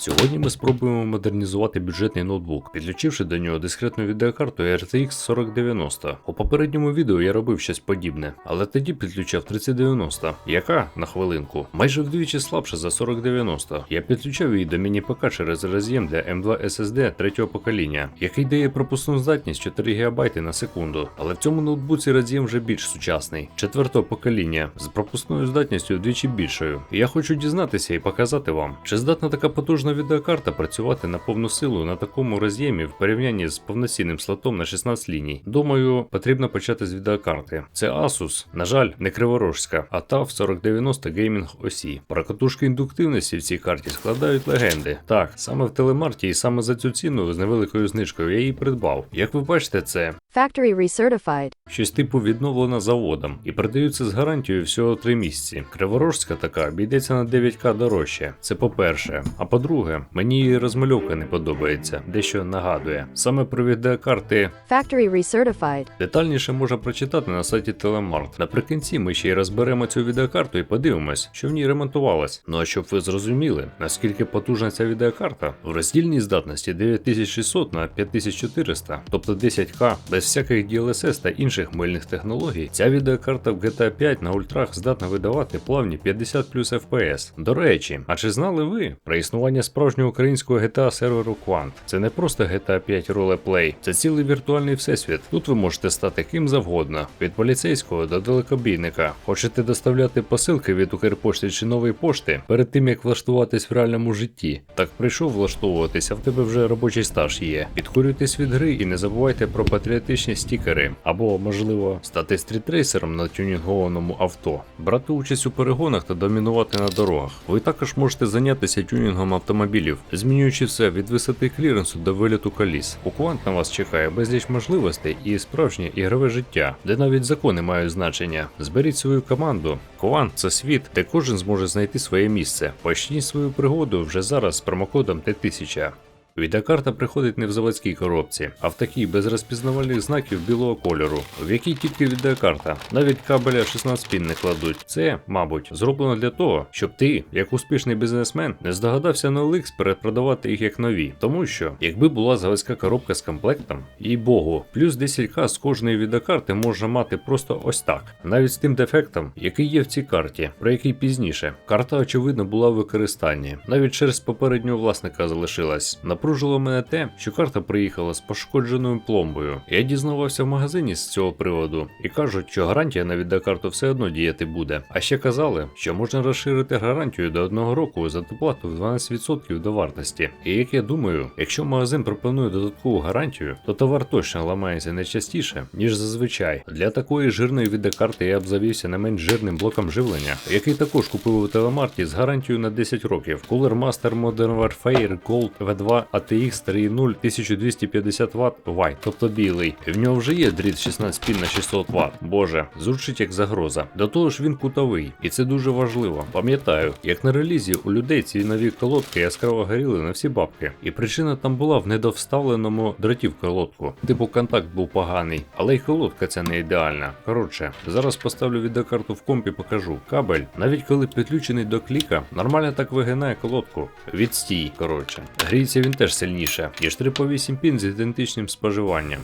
Сьогодні ми спробуємо модернізувати бюджетний ноутбук, підключивши до нього дискретну відеокарту RTX 4090. У попередньому відео я робив щось подібне, але тоді підключав 3090, яка на хвилинку майже вдвічі слабша за 4090. Я підключав її до міні-ПК через роз'єм для M2 SSD третього покоління, який дає пропускну здатність 4 ГБ на секунду. Але в цьому ноутбуці роз'єм вже більш сучасний, четвертого покоління, з пропускною здатністю вдвічі більшою. Я хочу дізнатися і показати вам, чи здатна така потужна відеокарта працювати на повну силу на такому роз'ємі в порівнянні з повноцінним слотом на 16 ліній. Думаю, потрібно почати з відеокарти. Це Asus, на жаль, не криворожська, а TAF 4090 Gaming осі. Про катушки індуктивності в цій карті складають легенди. Так, саме в телемарті і саме за цю ціну з невеликою знижкою я її придбав. Як ви бачите, це Factory recertified. щось типу відновлена заводом і продаються з гарантією всього 3 місяці. Криворожська така обійдеться на 9к дорожче. Це по-перше. А по-друге, мені її розмальовка не подобається, дещо нагадує. Саме про відеокарти Factory recertified. детальніше можна прочитати на сайті Телемарт. Наприкінці ми ще й розберемо цю відеокарту і подивимось, що в ній ремонтувалось. Ну а щоб ви зрозуміли, наскільки потужна ця відеокарта, в роздільній здатності 9600 на 5400, тобто 10К, без всяких DLSS та інших мильних технологій, ця відеокарта в GTA 5 на ультрах здатна видавати плавні 50 плюс FPS. До речі, а чи знали ви про існування справжнього українського GTA серверу Quant? Це не просто GTA 5 ролеплей, це цілий віртуальний всесвіт. Тут ви можете стати ким завгодно, від поліцейського до далекобійника. Хочете доставляти посилки від Укрпошти чи нової пошти перед тим як влаштуватись в реальному житті. Так прийшов влаштовуватися, в тебе вже робочий стаж є. Підкурюйтесь від гри і не забувайте про патріотичні стікери, або, можливо, стати стрітрейсером на тюнінгованому авто, брати участь у перегонах та домінувати на дорогах. Ви також можете зайнятися тюнінгом автомобілів, змінюючи все від висоти кліренсу до виліту коліс. У Квант на вас чекає безліч можливостей і справжнє ігрове життя, де навіть закони мають значення. Зберіть свою команду. Квант це світ, де кожен зможе знайти своє місце. Почніть свою пригоду вже зараз з промокодом Т1000. Відеокарта приходить не в заводській коробці, а в такій без розпізнавальних знаків білого кольору, в якій тільки відеокарта. Навіть кабеля 16 пін не кладуть. Це, мабуть, зроблено для того, щоб ти, як успішний бізнесмен, не здогадався на OLX перепродавати їх як нові. Тому що, якби була заводська коробка з комплектом, їй богу, плюс 10к з кожної відеокарти можна мати просто ось так, навіть з тим дефектом, який є в цій карті, про який пізніше. Карта, очевидно, була в використанні, навіть через попереднього власника залишилась. Напружило мене те, що карта приїхала з пошкодженою пломбою. Я дізнавався в магазині з цього приводу і кажуть, що гарантія на відеокарту все одно діяти буде. А ще казали, що можна розширити гарантію до одного року за доплату в 12% до вартості. І як я думаю, якщо магазин пропонує додаткову гарантію, то товар точно ламається не частіше, ніж зазвичай. Для такої жирної відеокарти я обзавівся не менш жирним блоком живлення, який також купив у телемарті з гарантією на 10 років. Cooler Master Modern Warfare Gold V2 ATX 3.0 1250 Вт White, тобто білий. В нього вже є дріт 16 пін на 600 Вт. Боже, звучить як загроза. До того ж він кутовий, і це дуже важливо. Пам'ятаю, як на релізі у людей ці нові колодки яскраво горіли на всі бабки. І причина там була в недовставленому дроті в колодку. Типу контакт був поганий, але й колодка ця не ідеальна. Коротше, зараз поставлю відеокарту в компі, покажу. Кабель, навіть коли підключений до кліка, нормально так вигинає колодку. Відстій, коротше. Гріється він теж сильніше, ніж 3 по 8 пін з ідентичним споживанням.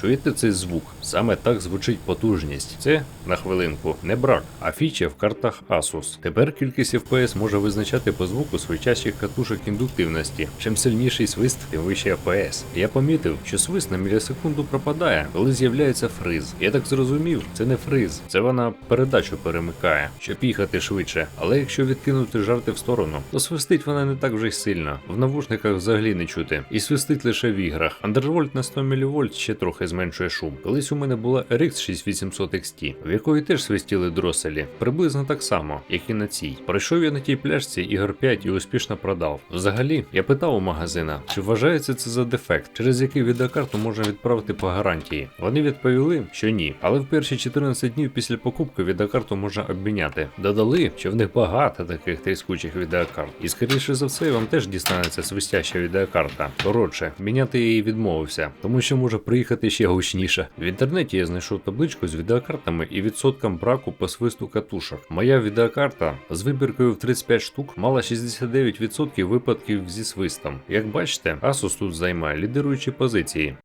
Чуєте цей звук? Саме так звучить потужність. Це, на хвилинку, не брак, а фіча в картах Asus. Тепер кількість FPS може визначати по звуку свистячих катушок індуктивності. Чим сильніший свист, тим вищий FPS. Я помітив, що свист на мілісекунду пропадає, коли з'являється фриз. Я так зрозумів, це не фриз, це вона передачу перемикає, щоб їхати швидше. Але якщо відкинути жарти в сторону, то свистить вона не так вже й сильно. В навушниках взагалі не чути. І свистить лише в іграх. Андервольт на 100 мВ ще трохи зменшує шум. Колись у мене була RX 6800 XT, в якої теж свистіли дроселі, приблизно так само, як і на цій. Пройшов я на тій пляшці ігор 5 і успішно продав. Взагалі, я питав у магазина, чи вважається це за дефект, через який відеокарту можна відправити по гарантії. Вони відповіли, що ні, але в перші 14 днів після покупки відеокарту можна обміняти. Додали, що в них багато таких тріскучих відеокарт, і скоріше за все вам теж дістанеться свистяща відеокарта. Коротше, міняти я її відмовився, тому що може приїхати ще гучніше. В інтернеті я знайшов табличку з відеокартами і відсотком браку по свисту катушок. Моя відеокарта з вибіркою в 35 штук мала 69% випадків зі свистом. Як бачите, Asus тут займає лідируючі позиції.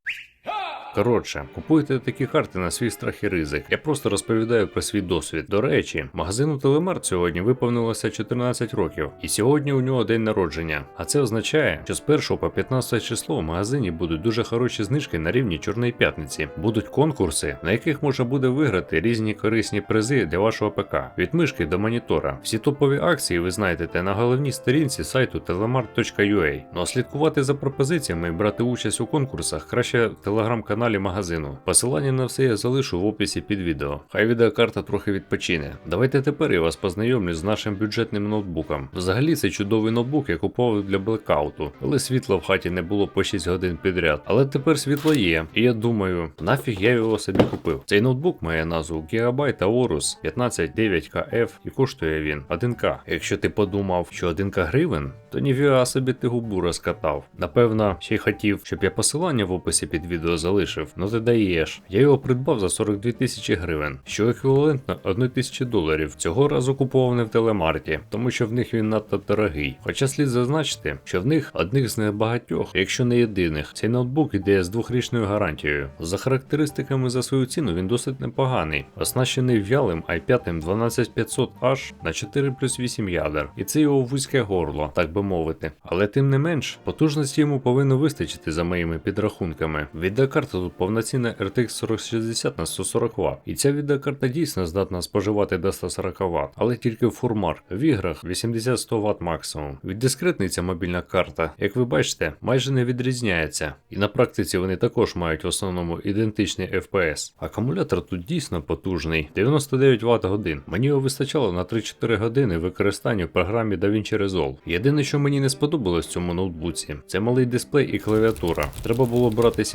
Коротше, купуйте такі карти на свій страх і ризик. Я просто розповідаю про свій досвід. До речі, магазину Телемарт сьогодні виповнилося 14 років, і сьогодні у нього день народження. А це означає, що з 1 по 15 число в магазині будуть дуже хороші знижки на рівні Чорної п'ятниці. Будуть конкурси, на яких можна буде виграти різні корисні призи для вашого ПК від мишки до монітора. Всі топові акції ви знайдете на головній сторінці сайту telemart.ua. Ну а слідкувати за пропозиціями і брати участь у конкурсах краще в телеграм-каналі магазину. Посилання на все я залишу в описі під відео. Хай відеокарта трохи відпочине. Давайте тепер я вас познайомлю з нашим бюджетним ноутбуком. Взагалі це чудовий ноутбук я купував для блекауту, коли світла в хаті не було по 6 годин підряд. Але тепер світло є, і я думаю, нафіг я його собі купив. Цей ноутбук має назву Gigabyte Aorus 159KF і коштує він 1К. Якщо ти подумав, що 1К гривень, то ніфіга собі ти губу розкатав. Напевно, ще й хотів, щоб я посилання в описі під відео залишив. Ну ти даєш. Я його придбав за 42 тисячі гривень, що еквівалентно 1 тисячі доларів. Цього разу купував не в телемарті, тому що в них він надто дорогий. Хоча слід зазначити, що в них одних з небагатьох, якщо не єдиних, цей ноутбук іде з двохрічною гарантією. За характеристиками за свою ціну він досить непоганий, оснащений в'ялим i5 12500H на 4 плюс 8 ядер, і це його вузьке горло, так би мовити. Але тим не менш, потужності йому повинно вистачити за моїми підрахунками. Відеокарта тут повноцінна RTX 4060 на 140 Вт. І ця відеокарта дійсно здатна споживати до 140 Вт, але тільки в фурмар. В іграх 80-100 Вт максимум. Від дискретний ця мобільна карта, як ви бачите, майже не відрізняється. І на практиці вони також мають в основному ідентичний FPS. Акумулятор тут дійсно потужний 99 Вт годин. Мені його вистачало на 3-4 години використання в програмі DaVinci Resolve. Єдине, що мені не сподобалось в цьому ноутбуці, це малий дисплей і клавіатура. Треба було брати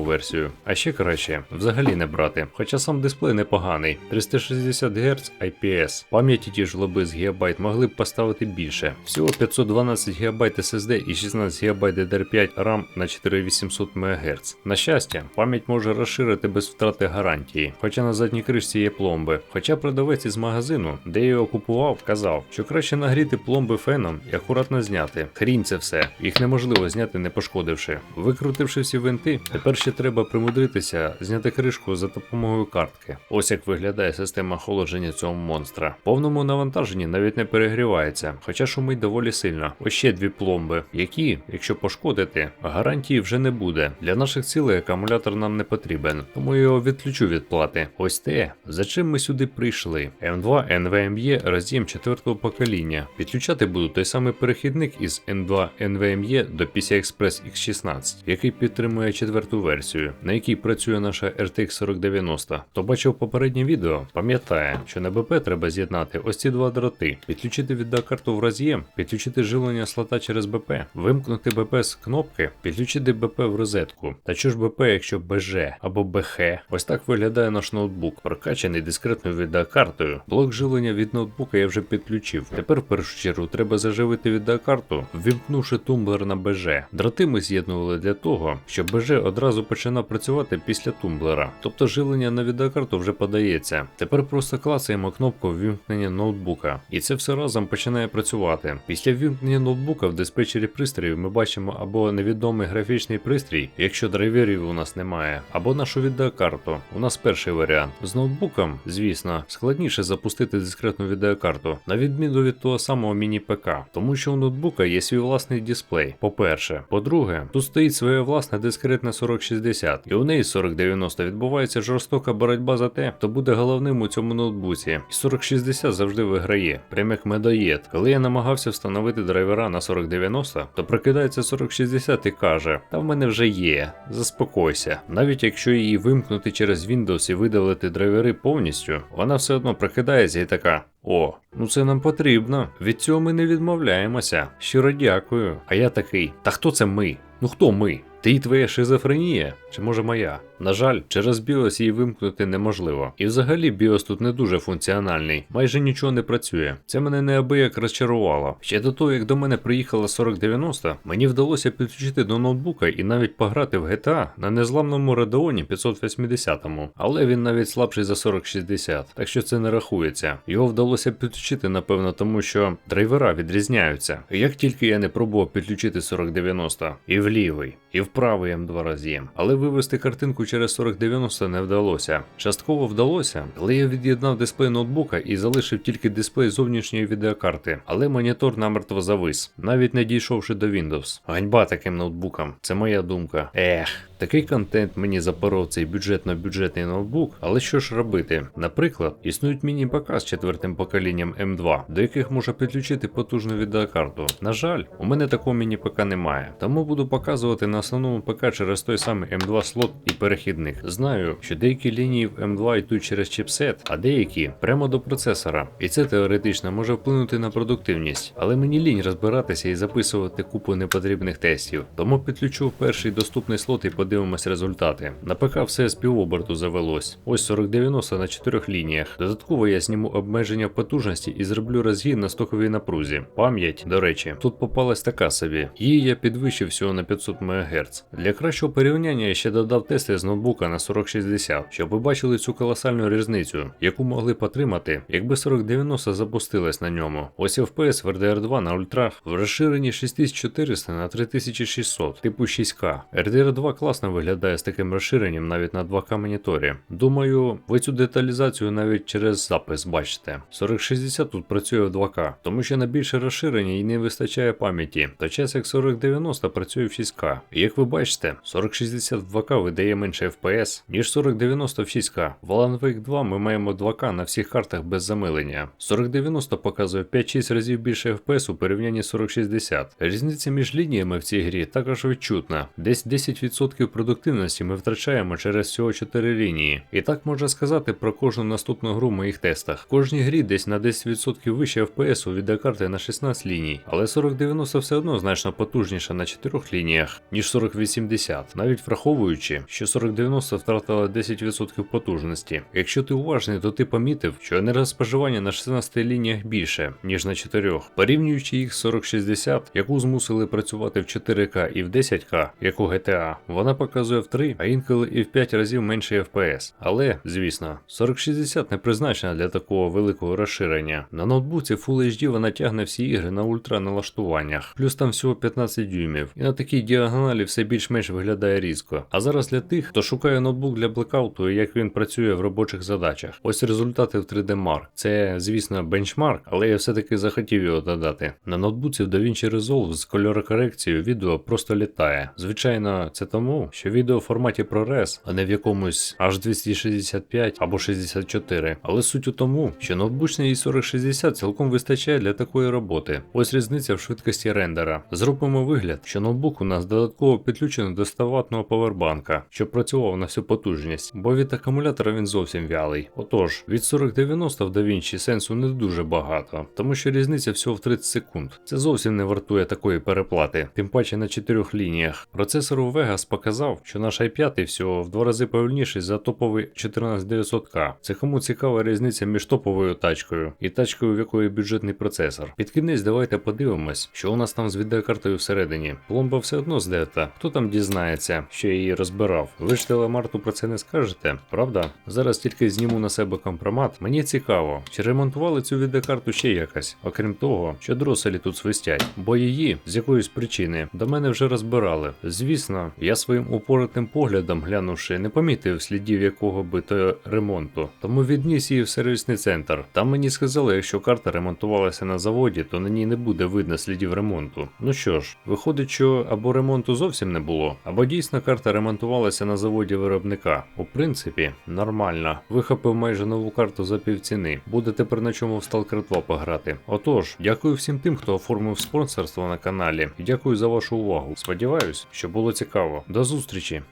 17-дюймову версію, а ще краще взагалі не брати. Хоча сам дисплей непоганий, 360 Гц IPS. Пам'яті ті ж лоби з ГБ могли б поставити більше. Всього 512 ГБ SSD і 16 ГБ DDR5 RAM на 4800 МГц. На щастя, пам'ять може розширити без втрати гарантії, хоча на задній кришці є пломби. Хоча продавець із магазину, де його купував, казав, що краще нагріти пломби феном і акуратно зняти. Хрінь це все, їх неможливо зняти не пошкодивши. Викрутивши всі винти, тепер ще треба примудритися зняти кришку за допомогою картки. Ось як виглядає система охолодження цього монстра. Повному навантаженні навіть не перегрівається, хоча шумить доволі сильно. Ось ще дві пломби, які, якщо пошкодити, гарантії вже не буде. Для наших цілей акумулятор нам не потрібен, тому я його відключу від плати. Ось те, за чим ми сюди прийшли. M2 NVMe роз'єм 4 покоління. Підключати буду той самий перехідник із M2 NVMe до PCI-Express X16, який підтримує четверту версію, на якій працює наша RTX 4090. Хто бачив попереднє відео, пам'ятає, що на БП треба з'єднати ось ці два дроти, підключити відеокарту в роз'єм, підключити живлення слота через БП, вимкнути БП з кнопки, підключити БП в розетку. Та що ж БП, якщо БЖ або БХ? Ось так виглядає наш ноутбук, прокачаний дискретною відеокартою. Блок живлення від ноутбука я вже підключив. Тепер в першу чергу треба заживити відеокарту, ввімкнувши тумблер на БЖ. Дроти ми з'єднували для того, щоб БЖ одразу починав працювати після тумблера. Тобто живлення на відеокарту вже подається. Тепер просто клацаємо кнопку ввімкнення ноутбука, і це все разом починає працювати. Після ввімкнення ноутбука в диспетчері пристроїв ми бачимо або невідомий графічний пристрій, якщо драйверів у нас немає, або нашу відеокарту. У нас перший варіант. З ноутбуком, звісно, складніше запустити дискретну відеокарту, на відміну від того самого міні-ПК, тому що у ноутбука є свій власний дисплей. По-перше, по-друге, тут стоїть своя власна дискретна 4060, і у неї 4090 відбувається жорстока боротьба за те, хто буде головним у цьому ноутбуці. І 4060 завжди виграє, прям як медоєд. Коли я намагався встановити драйвера на 4090, то прокидається 4060 і каже: Та в мене вже є, заспокойся. Навіть якщо її вимкнути через Windows і видалити драйвери повністю, вона все одно прокидається і така. О, ну це нам потрібно. Від цього ми не відмовляємося. Щиро дякую. А я такий, та хто це ми? Ну хто ми? Ти й твоя шизофренія, чи може моя? На жаль, через BIOS її вимкнути неможливо. І взагалі BIOS тут не дуже функціональний, майже нічого не працює. Це мене неабияк розчарувало. Ще до того, як до мене приїхала 4090, мені вдалося підключити до ноутбука і навіть пограти в GTA на незламному Radeon 580, але він навіть слабший за 4060, так що це не рахується. Його вдалося підключити, напевно, тому що драйвера відрізняються. Як тільки я не пробував підключити 4090 і в лівий, і в правий М2 разів, але вивести картинку через 4090 не вдалося. Частково вдалося, але я від'єднав дисплей ноутбука і залишив тільки дисплей зовнішньої відеокарти, але монітор намертво завис, навіть не дійшовши до Windows. Ганьба таким ноутбукам, це моя думка. Ех. Такий контент мені запоров цей бюджетно-бюджетний ноутбук, але що ж робити? Наприклад, існують міні-ПК з четвертим поколінням М2, до яких можна підключити потужну відеокарту. На жаль, у мене такого міні-ПК немає, тому буду показувати на основному ПК через той самий М2 слот і перехідник. Знаю, що деякі лінії в М2 йдуть через чіпсет, а деякі прямо до процесора. І це теоретично може вплинути на продуктивність, але мені лінь розбиратися і записувати купу непотрібних тестів. Тому підключу перший доступний слот і подивимось результати. На ПК все з півоберту завелось. Ось 4090 на 4 лініях. Додатково я зніму обмеження потужності і зроблю розгін на стоковій напрузі. Пам'ять, до речі, тут попалась така собі. Її я підвищив всього на 500 МГц. Для кращого порівняння я ще додав тести з ноутбука на 4060, щоб ви бачили цю колосальну різницю, яку могли б отримати, якби 4090 запустилась на ньому. Ось FPS в RDR2 на ультрах в розширенні 6400 на 3600, типу 6К. RDR2 класно виглядає з таким розширенням навіть на 2К моніторі. Думаю, ви цю деталізацію навіть через запис бачите. 4060 тут працює в 2К, тому що на більше розширення і не вистачає пам'яті, та час як 4090 працює в 6К. І як ви бачите, 4060 в 2К видає менше FPS, ніж 4090 в 6К. В Alan Wake 2 ми маємо 2К на всіх картах без замилення. 4090 показує 5-6 разів більше FPS у порівнянні з 4060. Різниця між лініями в цій грі також відчутна. Десь 10% продуктивності ми втрачаємо через всього 4 лінії. І так можна сказати про кожну наступну гру в моїх тестах. В кожній грі десь на 10% вище FPS у відеокарти на 16 ліній, але 4090 все одно значно потужніша на 4 лініях, ніж 4080, навіть враховуючи, що 4090 втратила 10% потужності. Якщо ти уважний, то ти помітив, що енергоспоживання на 16 лініях більше, ніж на 4. Порівнюючи їх з 4060, яку змусили працювати в 4К і в 10К, як у GTA, вона показує в 3, а інколи і в 5 разів менше FPS. Але, звісно, 4060 не призначена для такого великого розширення. На ноутбуці Full HD вона тягне всі ігри на ультра налаштуваннях, плюс там всього 15 дюймів, і на такій діагоналі все більш-менш виглядає різко. А зараз для тих, хто шукає ноутбук для блекауту і як він працює в робочих задачах. Ось результати в 3D Mark. Це, звісно, бенчмарк, але я все-таки захотів його додати. На ноутбуці в DaVinci Resolve з кольорокорекцією відео просто літає. Звичайно, це тому, що відео в форматі ProRes, а не в якомусь H265 або 64. Але суть у тому, що ноутбучний i4060 цілком вистачає для такої роботи. Ось різниця в швидкості рендера. Зробимо вигляд, що ноутбук у нас додатково підключений до 100 ваттного повербанка, щоб працював на всю потужність, бо від акумулятора він зовсім вялий. Отож, від 4090 в DaVinci сенсу не дуже багато, тому що різниця всього в 30 секунд. Це зовсім не вартує такої переплати, тим паче на 4 лініях. Процесор у Vegas показав, що наш i5 всього в два рази повільніший за топовий 14900K. Це кому цікава різниця між топовою тачкою і тачкою, в якої бюджетний процесор. Під кінець давайте подивимось, що у нас там з відеокартою всередині. Пломба все одно здета. Хто там дізнається, що я її розбирав? Ви ж телемарту про це не скажете, правда? Зараз тільки зніму на себе компромат. Мені цікаво, чи ремонтували цю відеокарту ще якось, окрім того, що дроселі тут свистять, бо її з якоїсь причини до мене вже розбирали. Звісно, я своїм упоротим поглядом глянувши, не помітив слідів якого би то ремонту, тому відніс її в сервісний центр. Там мені сказали, якщо карта ремонтувалася на заводі, то на ній не буде видно слідів ремонту. Ну що ж, виходить, що або ремонту зовсім не було, або дійсно карта ремонтувалася на заводі виробника. У принципі, нормально. Вихопив майже нову карту за півціни. Буде тепер на чому в Stalker 2 пограти. Отож, дякую всім тим, хто оформив спонсорство на каналі, і дякую за вашу увагу. Сподіваюсь, що було цікаво. До зустрічі!